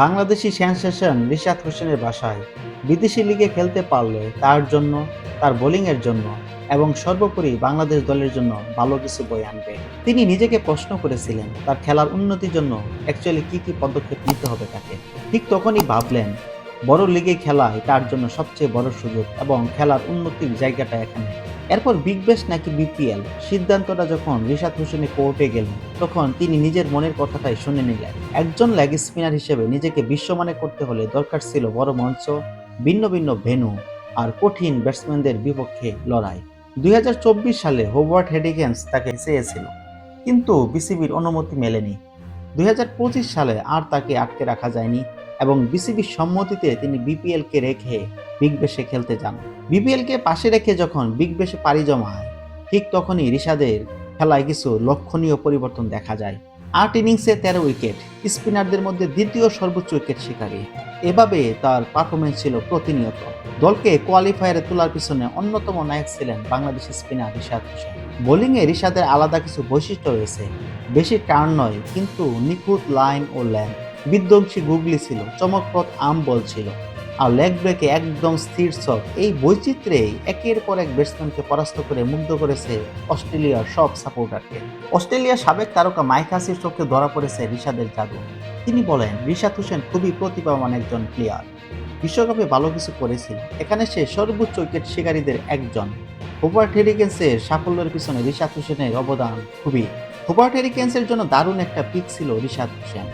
Bangladeshi sensation Rishad হোসেনের বাসায় বিদেশি লিগে খেলতে পারলে তার জন্য, তার বোলিংয়ের জন্য এবং সর্বোপরি বাংলাদেশ দলের জন্য ভালো কিছু বই আনবে। তিনি নিজেকে প্রশ্ন করেছিলেন, তার খেলার উন্নতির জন্য অ্যাকচুয়ালি কি কি পদক্ষেপ নিতে হবে তাকে। ঠিক তখনই ভাবলেন বড় লিগে খেলাই তার জন্য সবচেয়ে বড় সুযোগ এবং খেলার উন্নতির জায়গাটা এখানে। এরপর বিগ ব্যাশ নাকি বিপিএল সিদ্ধান্তটা যখন রিশাদ হোসেনের কোর্টে গেলেন, তখন তিনি নিজের মনের কথাটাই শুনে নিলেন। একজন লেগ স্পিনার হিসেবে নিজেকে বিশ্বমানে করতে হলে দরকার ছিল বড় মঞ্চ, ভিন্ন ভিন্ন ভেন্যু আর কঠিন ব্যাটসম্যানদের বিপক্ষে লড়াই। দুই হাজার চব্বিশ সালে হোভার্ট হেডিগেন্স তাকে চেয়েছিল কিন্তু বিসিবির অনুমতি মেলেনি। দুই হাজার পঁচিশ সালে আর তাকে আটকে রাখা যায়নি। এবং বিসিবির সম্মতিতে তিনি বিপিএলকে রেখে বিগ বেশে খেলতে যান। বিপিএলকে পাশে রেখে যখন বিগ বেশে পাড়ি জমায় ঠিক তখনই রিশাদের খেলায় কিছু লক্ষণীয় পরিবর্তন দেখা যায়। আট ইনিংসে তেরো উইকেট, স্পিনারদের মধ্যে দ্বিতীয় সর্বোচ্চ উইকেট শিকারী। এভাবে তার পারফরমেন্স ছিল প্রতিনিয়ত। দলকে কোয়ালিফায়ারে তোলার পিছনে অন্যতম নায়ক ছিলেন বাংলাদেশি স্পিনার রিশাদ হোসেন। বোলিংয়ে রিশাদের আলাদা কিছু বৈশিষ্ট্য রয়েছে। বেশি টার্ন নয়, কিন্তু নিখুঁত লাইন ও ল্যান্ড বিধ্বংসী গুগলি ছিল, চমকপ্রদ আম বল ছিল, আর লেগ ব্রেকে একদম স্থির শট এই বৈচিত্র্যে একের পর এক ব্যাটসম্যানকে পরাস্ত করে মুগ্ধ করেছে অস্ট্রেলিয়ার সব সাপোর্টারকে। অস্ট্রেলিয়ার সাবেক তারকা মাইক হাসির চোখে ধরা পড়েছে রিশাদের জাদু। তিনি বলেন, রিশাদ হোসেন খুবই প্রতিভাবান একজন প্লেয়ার বিশ্বকাপে ভালো কিছু করেছিল। এখানে সে সর্বোচ্চ উইকেট শিকারীদের একজন। হুবার্ট হেরিকেন্সের সাফল্যের পিছনে রিশাদ হোসেনের অবদান খুবই হুবার্ট হেরিকেন্সের জন্য দারুণ একটা পিক ছিল রিশাদ হোসেন।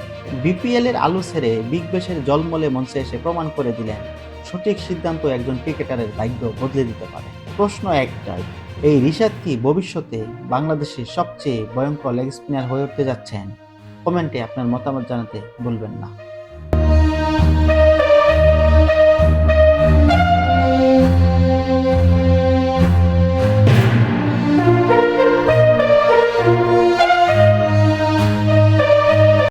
বিপিএলের আলু ছেড়ে বিগ বেশের জলমলে মঞ্চে এসে প্রমাণ করে দিলেন, সঠিক সিদ্ধান্ত একজন ক্রিকেটারের ভাগ্য বদলে দিতে পারে। প্রশ্ন একটাই, এই রিশাদ কি ভবিষ্যতে বাংলাদেশের সবচেয়ে ভয়ঙ্কর লেগ স্পিনার হয়ে উঠতে যাচ্ছেন? কমেন্টে আপনার মতামত জানাতে ভুলবেন না।